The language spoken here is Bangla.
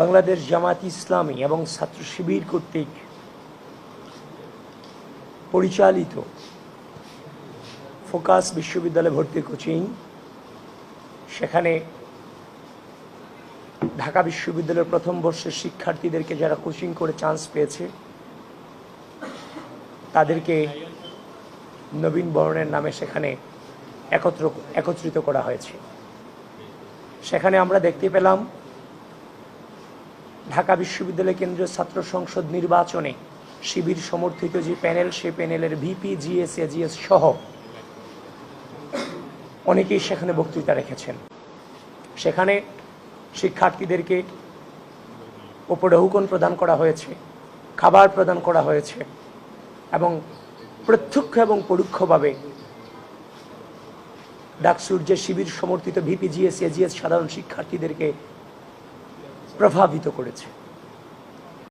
বাংলাদেশ জামাত ইসলামী এবং ছাত্র শিবির কর্তৃক পরিচালিত ফোকাস বিশ্ববিদ্যালয়ে ভর্তি কোচিং, সেখানে ঢাকা বিশ্ববিদ্যালয়ের প্রথম বর্ষের শিক্ষার্থীদেরকে যারা কোচিং করে চান্স পেয়েছে, তাদেরকে নবীন বরণের নামে সেখানে একত্র একত্রিত করা হয়েছে। সেখানে আমরা দেখতে পেলাম ঢাকা বিশ্ববিদ্যালয় কেন্দ্রীয় ছাত্র সংসদ নির্বাচনে শিবির সমর্থিত যে প্যানেল, সে প্যানেলের ভিপি জিএস এজিএস সহ অনেকেই সেখানে বক্তৃতা রেখেছেন। সেখানে শিক্ষার্থীদেরকে উপঢৌকন প্রদান করা হয়েছে, খাবার প্রদান করা হয়েছে এবং প্রত্যক্ষ এবং পরোক্ষভাবে ডাকসুর যে শিবির সমর্থিত ভিপিজিএস এজিএস সাধারণ শিক্ষার্থীদেরকে প্রভাবিত করেছে।